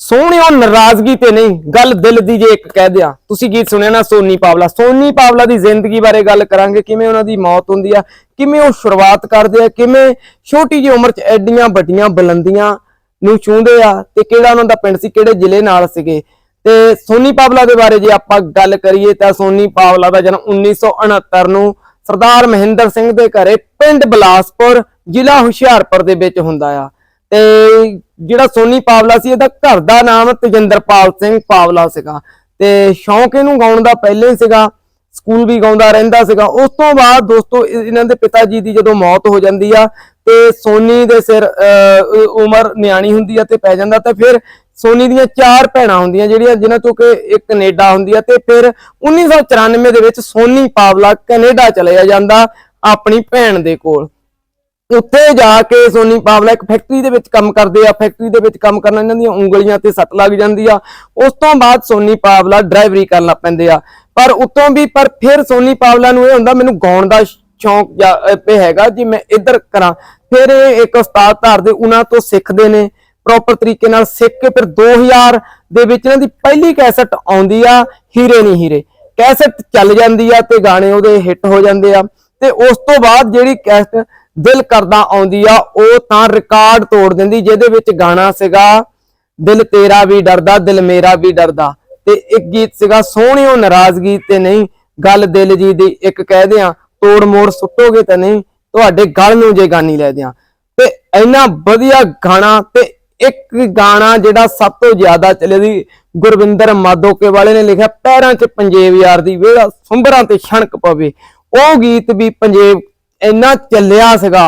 ਸੋਹਣਿਓ ਨਾਰਾਜ਼ਗੀ ਤੇ ਨਹੀਂ, ਗੱਲ ਦਿਲ ਦੀ ਜੇ ਇੱਕ ਕਹਿ ਦਿਆਂ। ਤੁਸੀਂ ਗੀਤ ਸੁਣਿਆ ਨਾ, ਸੋਨੀ ਪਾਵਲਾ। ਸੋਨੀ ਪਾਵਲਾ ਦੀ ਜ਼ਿੰਦਗੀ ਬਾਰੇ ਗੱਲ ਕਰਾਂਗੇ, ਕਿਵੇਂ ਉਹਨਾਂ ਦੀ ਮੌਤ ਹੁੰਦੀ ਆ, ਕਿਵੇਂ ਉਹ ਸ਼ੁਰੂਆਤ ਕਰਦੇ ਆ, ਕਿਵੇਂ ਛੋਟੀ ਜਿਹੀ ਉਮਰ 'ਚ ਐਡੀਆਂ ਵੱਡੀਆਂ ਬੁਲੰਦੀਆਂ ਨੂੰ ਛੂੰਹਦੇ ਆ ਤੇ ਕਿਹੜਾ ਉਹਨਾਂ ਦਾ ਪਿੰਡ ਸੀ, ਕਿਹੜੇ ਜ਼ਿਲ੍ਹੇ ਨਾਲ ਸੀਗੇ। ਤੇ ਸੋਨੀ ਪਾਵਲਾ ਦੇ ਬਾਰੇ ਜੇ ਆਪਾਂ ਗੱਲ ਕਰੀਏ ਤਾਂ ਸੋਨੀ ਪਾਵਲਾ ਦਾ ਜਨਮ 1969 ਨੂੰ ਸਰਦਾਰ ਮਹਿੰਦਰ ਸਿੰਘ ਦੇ ਘਰੇ ਪਿੰਡ ਬਲਾਸਪੁਰ, ਜ਼ਿਲ੍ਹਾ ਹੁਸ਼ਿਆਰਪੁਰ ਦੇ ਵਿੱਚ ਹੁੰਦਾ ਆ। ਤੇ ਜਿਹੜਾ ਸੋਨੀ ਪਾਵਲਾ ਸੀ ਇਹਦਾ ਘਰ ਦਾ ਨਾਮ ਤੇਜਿੰਦਰਪਾਲ ਸਿੰਘ ਪਾਵਲਾ ਸੀਗਾ। ਤੇ ਸ਼ੌਂਕ ਇਹਨੂੰ ਗਾਉਣ ਦਾ ਪਹਿਲੇ ਸੀਗਾ ਸਕੂਲ ਵੀ ਗਾਉਂਦਾ ਰਹਿੰਦਾ ਸੀਗਾ। ਉਸ ਤੋਂ ਬਾਅਦ ਦੋਸਤੋ ਇਹਨਾਂ ਦੇ ਪਿਤਾ ਜੀ ਦੀ ਜਦੋਂ ਮੌਤ ਹੋ ਜਾਂਦੀ ਆ ਤੇ ਸੋਨੀ ਦੇ ਸਿਰ ਅਹ, ਉਮਰ ਨਿਆਣੀ ਹੁੰਦੀ ਆ ਤੇ ਪੈ ਜਾਂਦਾ ਤੇ ਫਿਰ ਸੋਨੀ ਦੀਆਂ ਚਾਰ ਭੈਣਾਂ ਹੁੰਦੀਆਂ ਜਿਹੜੀਆਂ ਜਿਨ੍ਹਾਂ ਚੋਂ ਕਿ ਇੱਕ ਕੈਨੇਡਾ ਹੁੰਦੀ ਆ ਤੇ ਫਿਰ 1994 ਦੇ ਵਿੱਚ ਸੋਨੀ ਪਾਵਲਾ ਕੈਨੇਡਾ ਚਲਿਆ ਜਾਂਦਾ ਆਪਣੀ ਭੈਣ ਦੇ ਕੋਲ। ਉੱਥੇ ਜਾ ਕੇ ਸੋਨੀ ਪਾਵਲਾ ਇੱਕ ਫੈਕਟਰੀ ਦੇ ਵਿੱਚ ਕੰਮ ਕਰਦੇ ਆ, ਫੈਕਟਰੀ ਦੇ ਵਿੱਚ ਕੰਮ ਕਰਨਾ ਇਹਨਾਂ ਦੀਆਂ ਉਂਗਲੀਆਂ ਤੇ ਸੱਟ ਲੱਗ ਜਾਂਦੀ ਆ। ਉਸ ਤੋਂ ਬਾਅਦ ਸੋਨੀ ਪਾਵਲਾ ਡਰਾਈਵਰੀ ਕਰਨ ਲੱਗ ਪੈਂਦੇ ਆ। ਪਰ ਉਤੋਂ ਵੀ, ਪਰ ਫਿਰ ਸੋਨੀ ਪਾਵਲਾ ਨੂੰ ਇਹ ਹੁੰਦਾ, ਮੈਨੂੰ ਗਾਉਣ ਦਾ ਸ਼ੌਂਕ ਪੇ ਹੈਗਾ, ਜੀ ਮੈਂ ਇੱਧਰ ਕਰਾਂ, ਫਿਰ ਇਹ ਇੱਕ ਉਸਤਾਦ ਧਾਰਦੇ ਉਹਨਾਂ ਤੋਂ ਸਿੱਖਦੇ ਨੇ ਪ੍ਰੋਪਰ ਤਰੀਕੇ ਨਾਲ ਸਿੱਖ ਕੇ ਫਿਰ 2000 ਦੇ ਵਿੱਚ ਇਹਨਾਂ ਦੀ ਪਹਿਲੀ ਕੈਸਟ ਆਉਂਦੀ ਆ, ਹੀਰੇ ਨਹੀਂ ਹੀਰੇ। ਕੈਸਟ ਚੱਲ ਜਾਂਦੀ ਆ ਤੇ ਗਾਣੇ ਉਹਦੇ ਹਿੱਟ ਹੋ ਜਾਂਦੇ ਆ। ਤੇ ਉਸ ਤੋਂ ਬਾਅਦ ਜਿਹੜੀ ਕੈਸਟ ਦਿਲ ਕਰਦਾ ਆਉਂਦੀ ਆ, ਉਹ ਤਾਂ ਰਿਕਾਰਡ ਤੋੜ ਦਿੰਦੀ, ਜਿਹਦੇ ਵਿੱਚ ਗਾਣਾ ਸੀਗਾ, ਦਿਲ ਤੇਰਾ ਵੀ ਡਰਦਾ, ਦਿਲ ਮੇਰਾ ਵੀ ਡਰਦਾ। ਤੇ ਇੱਕ ਗੀਤ ਸੀਗਾ, ਸੋਹਣਿਓ ਨਾਰਾਜ਼ਗੀ ਤੇ ਨਹੀਂ, ਗੱਲ ਦਿਲ ਜੀ ਦੀ ਇੱਕ ਕਹਦੇ ਆ ਤੋੜ ਮੋੜ ਸੁੱਟੋਗੇ ਤਾਂ ਨਹੀਂ, ਤੁਹਾਡੇ ਗਲ ਨੂੰ ਜੇ ਗਾਨੀ ਲੈ ਦਿਆਂ। ਤੇ ਇੰਨਾ ਵਧੀਆ ਗਾਣਾ ਤੇ ਇੱਕ ਗਾਣਾ ਜਿਹੜਾ ਸਭ ਤੋਂ ਜ਼ਿਆਦਾ ਚੱਲੇ ਦੀ ਗੁਰਵਿੰਦਰ ਮਾਦੋਕੇ ਵਾਲੇ ਨੇ ਲਿਖਿਆ, ਪੈਰਾਂ 'ਚ ਪੰਜੇਬ ਯਾਰ ਦੀ ਵੇੜਾ ਸੁੰਬਰਾਂ ਤੇ ਛਣਕ ਪਵੇ। ਉਹ ਗੀਤ ਵੀ ਪੰਜੇਬ ਇੰਨਾ ਚੱਲਿਆ ਸੀਗਾ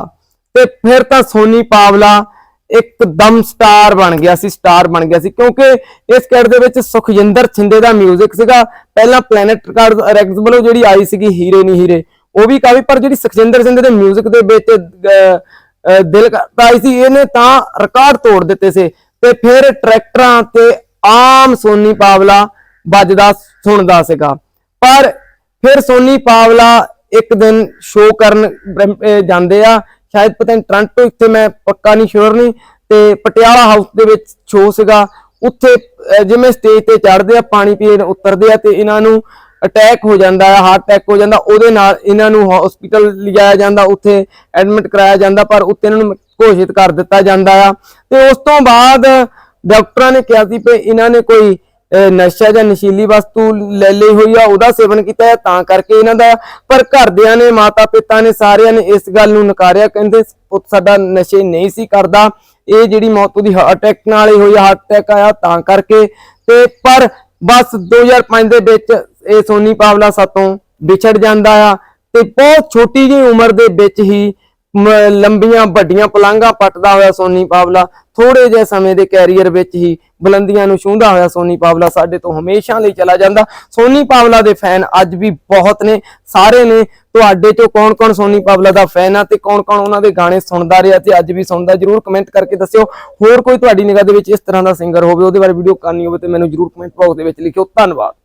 ਤੇ ਫਿਰ ਤਾਂ ਸੋਨੀ ਪਾਵਲਾ ਇੱਕਦਮ ਸਟਾਰ ਬਣ ਗਿਆ ਸੀ ਸਟਾਰ ਬਣ ਗਿਆ ਸੀ ਕਿਉਂਕਿ ਇਸ ਕੈਟ ਦੇ ਵਿੱਚ ਸੁਖਜਿੰਦਰ ਛਿੰਦੇ ਦਾ 뮤직 ਸੀਗਾ ਪਹਿਲਾਂ ਪਲੈਨਟ ਰਿਕਾਰਡ ਰੈਕਸ ਵੱਲੋਂ ਜਿਹੜੀ ਆਈ ਸੀਗੀ ਹੀਰੇ ਨਹੀਂ ਹੀਰੇ ਉਹ ਵੀ ਕਾਫੀ ਪਰ ਜਿਹੜੀ ਸੁਖਜਿੰਦਰ ਛਿੰਦੇ ਦੇ 뮤직 ਦੇ ਵਿੱਚ ਅਹ, ਅਹ, ਦਿਲ ਕਰਦਾ ਆਈ ਸੀ ਇਹਨੇ ਤਾਂ ਰਿਕਾਰਡ ਤੋੜ ਦਿੱਤੇ ਸੀ ਤੇ ਫਿਰ ਟਰੈਕਟਰਾਂ ਤੇ ਆਮ ਸੋਨੀ ਪਾਵਲਾ ਵੱਜਦਾ ਸੁਣਦਾ ਸੀਗਾ ਪਰ ਫਿਰ ਸੋਨੀ ਪਾਵਲਾ ਇੱਕ ਦਿਨ ਸ਼ੋਅ ਕਰਨ ਜਾਂਦੇ ਆ। ਸ਼ਾਇਦ ਪਤਾ ਨਹੀਂ ਟ੍ਰਾਂਟੋ ਇੱਥੇ ਮੈਂ ਪੱਕਾ ਨਹੀਂ ਸ਼ੋਰ ਨਹੀਂ। ਤੇ ਪਟਿਆਲਾ ਹਾਊਸ ਦੇ ਵਿੱਚ ਸ਼ੋਅ ਸੀਗਾ। ਉੱਥੇ ਜਿਵੇਂ ਸਟੇਜ ਤੇ ਚੜ੍ਹਦੇ ਆ, ਪਾਣੀ ਪੀਣ ਉਤਰਦੇ ਆ ਤੇ ਇਹਨਾਂ ਨੂੰ ਅਟੈਕ ਹੋ ਜਾਂਦਾ ਹੈ ਹਾਰਟ ਅਟੈਕ ਹੋ ਜਾਂਦਾ। ਉਹਦੇ ਨਾਲ ਇਹਨਾਂ ਨੂੰ ਹਸਪੀਟਲ ਲਿਜਾਇਆ ਜਾਂਦਾ, ਉੱਥੇ ਐਡਮਿਟ ਕਰਾਇਆ ਜਾਂਦਾ, ਪਰ ਉੱਥੇ ਇਹਨਾਂ ਨੂੰ ਘੋਸ਼ਿਤ ਕਰ ਦਿੱਤਾ ਜਾਂਦਾ ਆ। ਤੇ ਉਸ ਤੋਂ ਬਾਅਦ ਡਾਕਟਰਾਂ ਨੇ ਕਿਹਾ ਸੀ ਕਿ ਇਹਨਾਂ ਨੇ ਕੋਈ ਨਸ਼ਾ ਜਾਂ ਨਸ਼ੀਲੀ ਵਸਤੂ ਲੈ ਲਈ ਹੋਈ ਆ, ਉਹਦਾ ਸੇਵਨ ਕੀਤਾ ਹੈ, ਤਾਂ ਕਰਕੇ ਇਹਨਾਂ ਦਾ, ਪਰ ਘਰਦਿਆਂ ਨੇ ਮਾਤਾ ਪਿਤਾ ਨੇ ਸਾਰਿਆਂ ਨੇ ਇਸ ਗੱਲ ਨੂੰ ਨਕਾਰਿਆ, ਕਹਿੰਦੇ ਪੁੱਤ ਸਾਡਾ ਨਸ਼ੇ ਨਹੀਂ ਸੀ ਕਰਦਾ, ਇਹ ਜਿਹੜੀ ਮੌਤ ਉਹਦੀ ਹਾਰਟ ਅਟੈਕ ਨਾਲ ਹੀ ਹੋਈ ਹਾਰਟ ਅਟੈਕ ਆਇਆ, ਤਾਂ ਕਰਕੇ, ਤੇ ਪਰ ਬਸ 2005 ਦੇ ਵਿੱਚ ਇਹ ਸੋਨੀ ਪਾਵਲਾ ਸਾਤੋਂ ਵਿਛੜ ਜਾਂਦਾ ਆ, ਤੇ ਬਹੁਤ ਛੋਟੀ ਜਿਹੀ ਉਮਰ ਦੇ ਵਿੱਚ ਹੀ ਲੰਬੀਆਂ, ਵੱਡੀਆਂ, ਪਲਾਂਘਾਂ ਪੱਟਦਾ ਹੋਇਆ ਸੋਨੀ ਪਾਵਲਾ ਥੋੜੇ ਜਿਹੇ ਸਮੇਂ ਦੇ ਕੈਰੀਅਰ ਵਿੱਚ ਹੀ ਬੁਲੰਦੀਆਂ ਨੂੰ ਛੂੰਹਦਾ ਹੋਇਆ ਸੋਨੀ ਪਾਵਲਾ ਸਾਡੇ ਤੋਂ ਹਮੇਸ਼ਾ ਲਈ ਚਲਾ ਜਾਂਦਾ। ਸੋਨੀ ਪਾਵਲਾ ਦੇ ਫੈਨ ਅੱਜ ਵੀ ਬਹੁਤ ਨੇ, ਸਾਰੇ ਨੇ, ਤੁਹਾਡੇ ਤੋਂ ਕੌਣ-ਕੌਣ ਸੋਨੀ ਪਾਵਲਾ ਦਾ ਫੈਨ ਆ ਤੇ ਕੌਣ-ਕੌਣ ਉਹਨਾਂ ਦੇ ਗਾਣੇ ਸੁਣਦਾ ਰਿਹਾ ਤੇ ਅੱਜ ਵੀ ਸੁਣਦਾ, ਜਰੂਰ ਕਮੈਂਟ ਕਰਕੇ ਦੱਸਿਓ। ਹੋਰ ਕੋਈ ਤੁਹਾਡੀ ਨਿਗਾਹ ਦੇ ਵਿੱਚ ਇਸ ਤਰ੍ਹਾਂ ਦਾ ਸਿੰਗਰ ਹੋਵੇ, ਉਹਦੇ ਬਾਰੇ ਵੀਡੀਓ ਕਰਨੀ ਹੋਵੇ ਤੇ ਮੈਨੂੰ ਜਰੂਰ ਕਮੈਂਟ ਬਾਕਸ ਦੇ ਵਿੱਚ ਲਿਖਿਓ। ਧੰਨਵਾਦ।